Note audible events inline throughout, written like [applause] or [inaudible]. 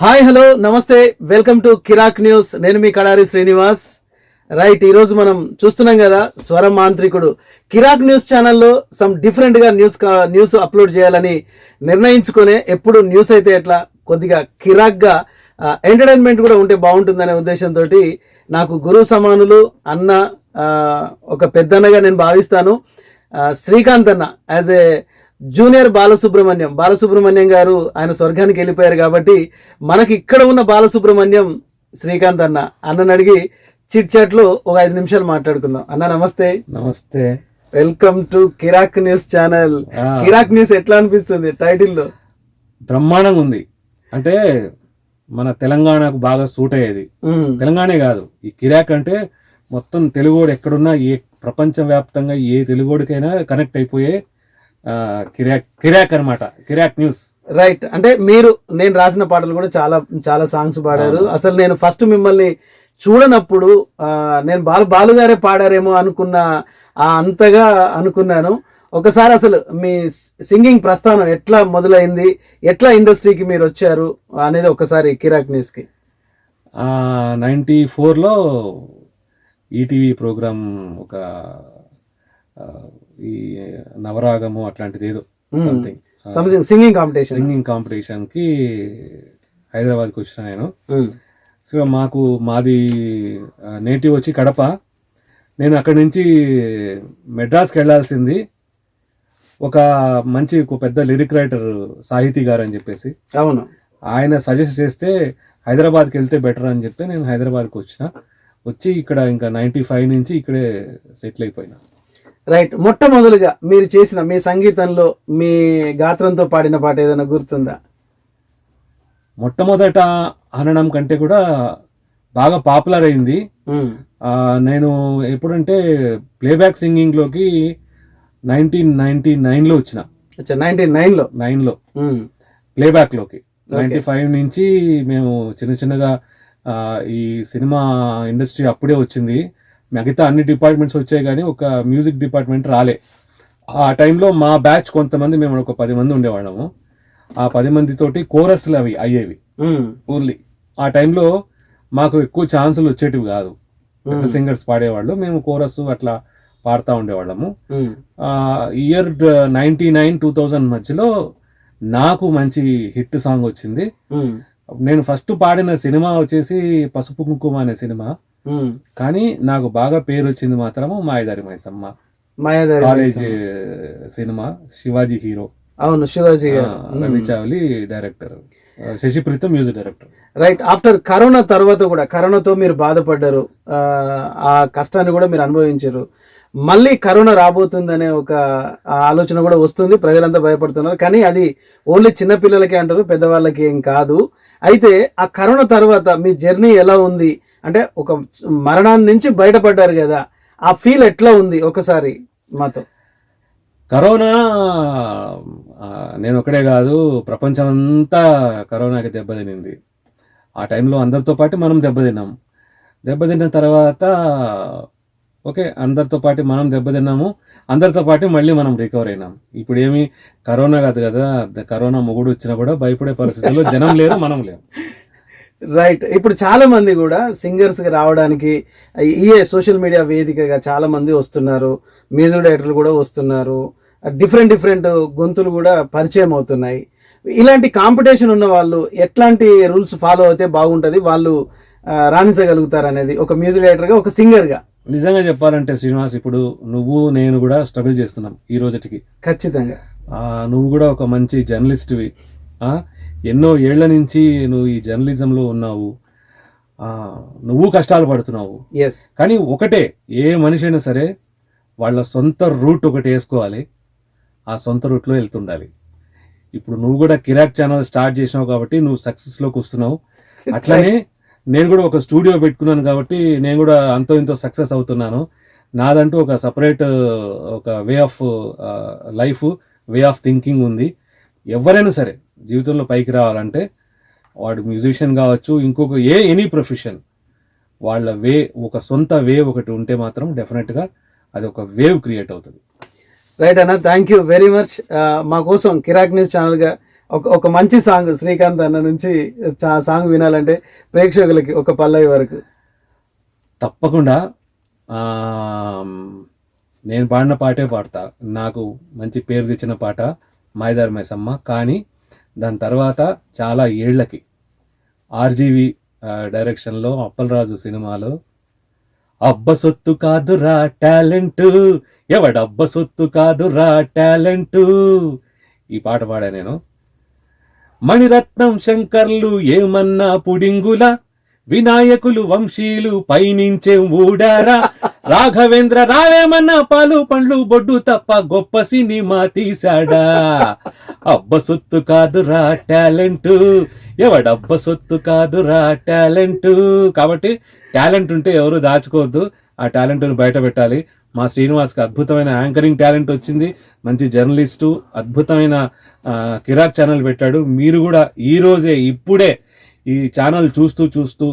Hi hello నమస్తే. Welcome to Kiraak news. నేను మీ కడారి శ్రీనివాస్. రైట్ ఈరోజు మనం చూస్తున్నాం కదా స్వరం మాంత్రికుడు. కిరాక్ న్యూస్ ఛానల్లో సమ్ డిఫరెంట్గా న్యూస్ న్యూస్ అప్లోడ్ చేయాలని నిర్ణయించుకునే ఎప్పుడు న్యూస్ అయితే ఎట్లా కొద్దిగా కిరాక్గా ఎంటర్టైన్మెంట్ కూడా ఉంటే బాగుంటుందనే ఉద్దేశంతో నాకు గురువు సమానులు అన్న ఒక పెద్దన్నగా నేను భావిస్తాను. శ్రీకాంత్ అన్న as a junior Balasubrahmanyam. Balasubrahmanyam garu ఆయన స్వర్గానికి వెళ్ళిపోయారు కాబట్టి మనకి ఇక్కడ ఉన్న బాలసుబ్రహ్మణ్యం శ్రీకాంత్ అన్న. అన్నని అడిగి చిట్ చాట్లో ఒక ఐదు నిమిషాలు మాట్లాడుకుందాం. అన్న నమస్తే. నమస్తే. Welcome to Kiraak news channel. Kiraak news ఎట్లా అనిపిస్తుంది? టైటిల్లో బ్రహ్మాండంగా ఉంది. అంటే మన తెలంగాణకు బాగా సూట్ అయ్యేది. తెలంగాణే కాదు. ఈ కిరాక్ అంటే మొత్తం తెలుగువాడు ఎక్కడున్నా ఏ ప్రపంచవ్యాప్తంగా ఏ తెలుగుడికైనా కనెక్ట్ అయిపోయే కిరాక్ కిరాక్ అన్నమాట. కిరాక్ న్యూస్. రైట్. అంటే మీరు నేను రాసిన పాటలు కూడా చాలా చాలా సాంగ్స్ పాడారు. అసలు నేను ఫస్ట్ మిమ్మల్ని చూడనప్పుడు నేను బాలు బాలు గారే పాడారేమో అనుకున్న ఆ అంతగా అనుకున్నాను. ఒకసారి అసలు మీ సింగింగ్ ప్రస్థానం ఎట్లా మొదలైంది? ఎట్లా ఇండస్ట్రీకి మీరు వచ్చారు? అనేది ఒకసారి కిరాక్ న్యూస్కి నైంటీ ఫోర్లో ఈటీవీ ప్రోగ్రామ్ ఒక ఈ నవరాగము అట్లాంటిది ఏదో something something singing competition singing కాంపిటీషన్కి హైదరాబాద్కి వచ్చిన నేను. సో మాకు మాది నేటివ్ వచ్చి కడప. నేను అక్కడి నుంచి మెడ్రాస్కి వెళ్ళాల్సింది ఒక మంచి పెద్ద లిరిక్ రైటర్ సాహితీ గారు అని చెప్పేసి. అవును. ఆయన సజెస్ట్ చేస్తే హైదరాబాద్కి వెళ్తే బెటర్ అని చెప్తే నేను హైదరాబాద్కి వచ్చిన. వచ్చి ఇక్కడ ఇంకా నైంటీ ఫైవ్ నుంచి ఇక్కడే సెటిల్ అయిపోయినా. రైట్. మొట్టమొదలుగా మీరు చేసిన మీ సంగీతంలో మీ గాత్రంతో పాడిన పాట ఏదైనా గుర్తుందా? మొట్టమొదట అనడం కంటే కూడా బాగా పాపులర్ అయింది. నేను ఎప్పుడంటే ప్లేబ్యాక్ సింగింగ్లోకి నైన్టీన్ నైన్టీ నైన్లో వచ్చిన. నైన్టీ నైన్లో? నైన్లో. ప్లేబ్యాక్లోకి. నైంటీ ఫైవ్ నుంచి మేము చిన్న చిన్నగా ఈ సినిమా ఇండస్ట్రీ అప్పుడే వచ్చింది. మిగతా అన్ని డిపార్ట్మెంట్స్ వచ్చాయి కానీ ఒక మ్యూజిక్ డిపార్ట్మెంట్ రాలే. ఆ టైంలో మా బ్యాచ్ కొంతమంది మేము ఒక పది మంది ఉండేవాళ్ళము. ఆ పది మందితోటి కోరస్లు అవి అయ్యేవి ఓన్లీ ఆ టైంలో మాకు ఎక్కువ ఛాన్సులు వచ్చేటివి కాదు. సింగర్స్ పాడేవాళ్ళు మేము కోరస్ అట్లా పాడుతూ ఉండేవాళ్ళము. Year ninety nine two thousand మధ్యలో నాకు మంచి హిట్ సాంగ్ వచ్చింది. నేను ఫస్ట్ పాడిన సినిమా వచ్చేసి పసుపు కుంకుమ అనే సినిమా. కానీ నాకు బాగా పేరు వచ్చింది మాత్రము Mayadari Maisamma. Mayadari college cinema Shivaji hero. అవును Shivaji garu. Ravi Chavali director. Sashi Preetham music director. Right after corona తర్వాత కూడా కరోనాతో మీరు బాధపడ్డారు ఆ, కష్టాన్ని కూడా మీరు అనుభవించారు. మళ్ళీ కరోనా రాబోతుందనే ఒక ఆలోచన కూడా వస్తుంది. ప్రజలంతా భయపడుతున్నారు. కానీ అది ఓన్లీ చిన్నపిల్లలకే అంటారు పెద్దవాళ్ళకి ఏం కాదు. అయితే ఆ కరోనా తర్వాత మీ జర్నీ ఎలా ఉంది? అంటే ఒక మరణాన్ని నుంచి బయటపడ్డారు కదా ఆ ఫీల్ ఎట్లా ఉంది ఒకసారి మాతో? కరోనా నేను ఒకడే కాదు ప్రపంచం అంతా కరోనాకి దెబ్బతినింది. ఆ టైంలో అందరితో పాటు మనం దెబ్బతిన్నాం. దెబ్బతిన్న తర్వాత ఓకే అందరితో పాటు మనం దెబ్బతిన్నాము. అందరితో పాటు మళ్ళీ మనం రికవర్ అయినాం. ఇప్పుడు ఏమి కరోనా కాదు కదా కరోనా మొగుడు వచ్చినా కూడా భయపడే పరిస్థితుల్లో జనం లేరు మనం లేరు [laughs] రైట్ ఇప్పుడు చాలా మంది కూడా సింగర్స్కి రావడానికి ఈ సోషల్ మీడియా వేదికగా చాలా మంది వస్తున్నారు. మ్యూజిక్ డైరెక్టర్లు కూడా వస్తున్నారు. డిఫరెంట్ డిఫరెంట్ గొంతులు కూడా పరిచయం అవుతున్నాయి. ఇలాంటి కాంపిటీషన్ ఉన్న వాళ్ళు ఎట్లాంటి రూల్స్ ఫాలో అయితే బాగుంటది? వాళ్ళు ఆ, రాణించగలుగుతారు అనేది ఒక మ్యూజిక్ డైరెక్టర్గా ఒక సింగర్గా. నిజంగా చెప్పాలంటే శ్రీనివాస్ ఇప్పుడు నువ్వు నేను కూడా స్ట్రగుల్ చేస్తున్నాం ఈ రోజుటికి. ఖచ్చితంగా. నువ్వు కూడా ఒక మంచి జర్నలిస్ట్వి ఎన్నో ఏళ్ళ నుంచి నువ్వు ఈ జర్నలిజంలో ఉన్నావు. నువ్వు కష్టాలు పడుతున్నావు. ఎస్ కానీ ఒకటే ఏ మనిషి అయినా సరే వాళ్ళ సొంత రూట్ ఒకటి వేసుకోవాలి. ఆ సొంత రూట్లో వెళ్తుండాలి. ఇప్పుడు నువ్వు కూడా కిరాక్ ఛానల్ స్టార్ట్ చేసినావు కాబట్టి నువ్వు సక్సెస్లోకి వస్తున్నావు. అట్లనే నేను కూడా ఒక స్టూడియో పెట్టుకున్నాను కాబట్టి నేను కూడా అంతో ఇంతో సక్సెస్ అవుతున్నాను. నాదంటూ ఒక సపరేట్ ఒక way of life way of thinking ఉంది. ఎవరైనా సరే జీవితంలో పైకి రావాలంటే వాడు మ్యూజిషియన్ కావచ్చు ఇంకొక ఏ ఎనీ ప్రొఫెషన్ వాళ్ళ వే ఒక సొంత వే ఒకటి ఉంటే మాత్రం డెఫినెట్గా అది ఒక వేవ్ క్రియేట్ అవుతుంది. రైట్ అన్న థ్యాంక్ యూ వెరీ మచ్ మా కోసం కిరాక్ న్యూస్ ఛానల్గా ఒక ఒక మంచి సాంగ్ శ్రీకాంత్ అన్న నుంచి సాంగ్ వినాలంటే ప్రేక్షకులకి ఒక పల్లవి వరకు. తప్పకుండా నేను పాడిన పాటే పాడతా. నాకు మంచి పేరు తెచ్చిన పాట మాయదారి మైసమ్మ. కానీ దాని తర్వాత చాలా ఏళ్ళకి ఆర్జీవి డైరెక్షన్లో అప్పలరాజు సినిమాలో అబ్బ సొత్తు కాదురా టాలెంట్. ఎవడబ్బ సొత్తు కాదురా టాలెంట్. ఈ పాట పాడా నేను. మణిరత్నం శంకర్లు ఏమన్నా పుడింగుల? వినాయకులు వంశీలు పయనించే ఊడారా? రాఘవేంద్ర రావేమన్నా పాలు పండ్లు బొడ్డు తప్ప గొప్ప సినిమా తీశాడా? అబ్బ సొత్తు కాదురా టాలెంట్. ఎవడబ్బ సొత్తు కాదురా టాలెంట్. కాబట్టి టాలెంట్ ఉంటే ఎవరు దాచుకోవద్దు. ఆ టాలెంట్ను బయట పెట్టాలి. మా శ్రీనివాస్కి అద్భుతమైన యాంకరింగ్ టాలెంట్ వచ్చింది. మంచి జర్నలిస్టు అద్భుతమైన కిరాక్ ఛానల్ పెట్టాడు. మీరు కూడా ఈ రోజే ఇప్పుడే ఈ ఛానల్ చూస్తూ చూస్తూ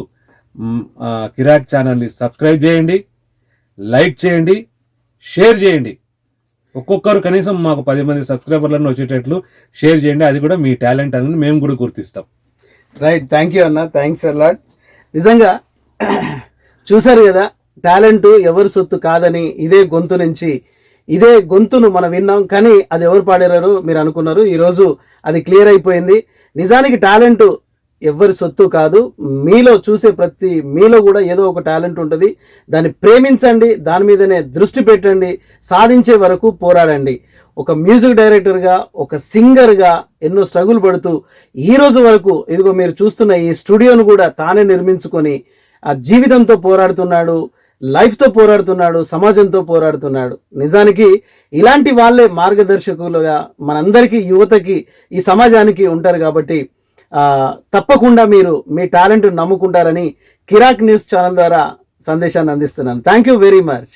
కిరాక్ ఛానల్ని సబ్స్క్రైబ్ చేయండి. లైక్ చేయండి షేర్ చేయండి. ఒక్కొక్కరు కనీసం మాకు పది మంది సబ్స్క్రైబర్లను వచ్చేటట్లు షేర్ చేయండి అది కూడా మీ టాలెంట్ అని మేము కూడా గుర్తిస్తాం. రైట్ థ్యాంక్ యూ అన్న థ్యాంక్స్ అలాట్ నిజంగా చూశారు కదా టాలెంట్ ఎవరి సొత్తు కాదని ఇదే గొంతు నుంచి ఇదే గొంతును మనం విన్నాం కానీ అది ఎవరు పాడారో మీరు అనుకున్నారు. ఈరోజు అది క్లియర్ అయిపోయింది. నిజానికి టాలెంట్ ఎవరి సొత్తు కాదు. మీలో చూసే ప్రతి మీలో కూడా ఏదో ఒక టాలెంట్ ఉంటుంది. దాన్ని ప్రేమించండి దాని మీదనే దృష్టి పెట్టండి సాధించే వరకు పోరాడండి. ఒక మ్యూజిక్ డైరెక్టర్గా ఒక సింగర్గా ఎన్నో స్ట్రగుల్ పడుతూ ఈ రోజు వరకు ఇదిగో మీరు చూస్తున్న ఈ స్టూడియోను కూడా తానే నిర్మించుకొని ఆ జీవితంతో పోరాడుతున్నాడు లైఫ్తో పోరాడుతున్నాడు సమాజంతో పోరాడుతున్నాడు. నిజానికి ఇలాంటి వాళ్ళే మార్గదర్శకులుగా మనందరికీ యువతకి ఈ సమాజానికి ఉంటారు కాబట్టి తప్పకుండా మీరు మీ టాలెంట్ నమ్ముకుంటారని కిరాక్ న్యూస్ ఛానల్ ద్వారా సందేశాన్ని అందిస్తున్నాను. Thank you very much